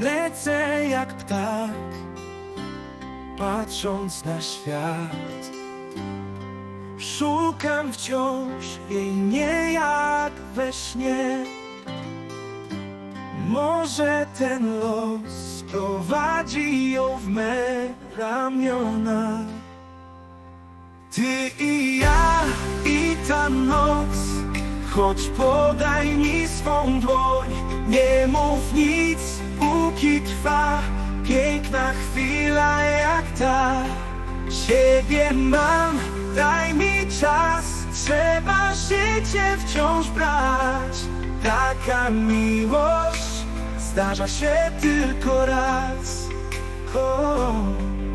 Lecę jak ptak Patrząc na świat. Szukam wciąż jej nie jak we śnie. Może ten los prowadzi ją w me ramiona Ty i ja i ta noc Choć podaj mi swą dłoń Nie mów nic, póki trwa Piękna chwila jak ta. Ciebie mam, daj mi czas Trzeba życie wciąż brać. Taka miłość zdarza się tylko raz. O,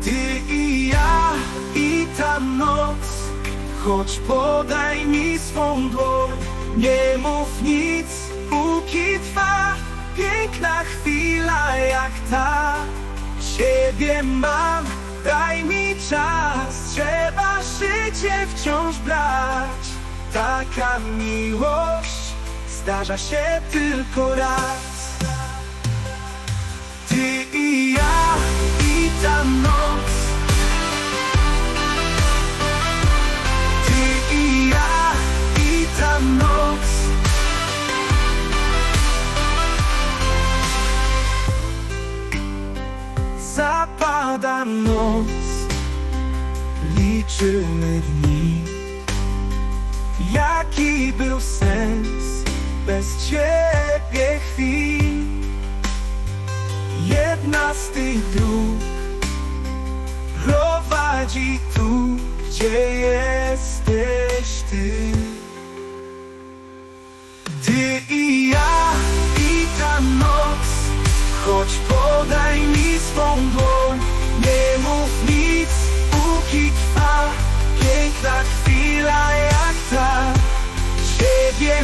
Ty i ja i ta noc Choć podaj mi swą dłoń Nie mów nic, chwila jak ta Ciebie mam, daj mi czas Trzeba życie wciąż brać. Taka miłość zdarza się tylko raz Zapada noc Liczymy dni Jaki był sens bez ciebie chwil Jedna z tych dróg prowadzi tu, gdzie jesteś. Ty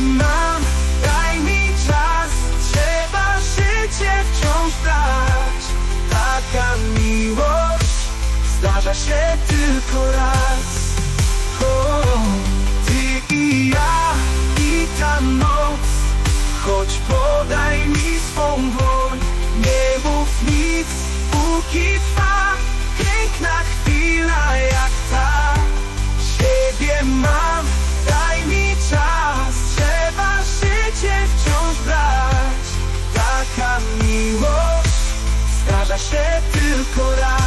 Mam, daj mi czas, trzeba życie wciąż brać. Taka miłość zdarza się tylko raz. O, ty i ja i ta noc, choć podaj mi swą dłoń, nie mów nic, póki trwa piękna chwila jak się tylko raz.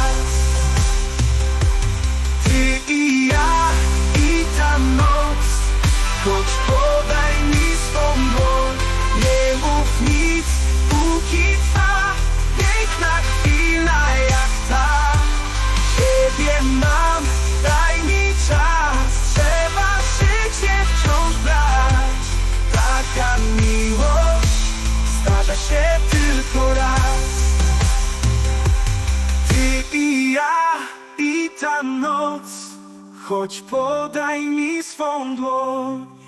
Choć podaj mi swą dłoń.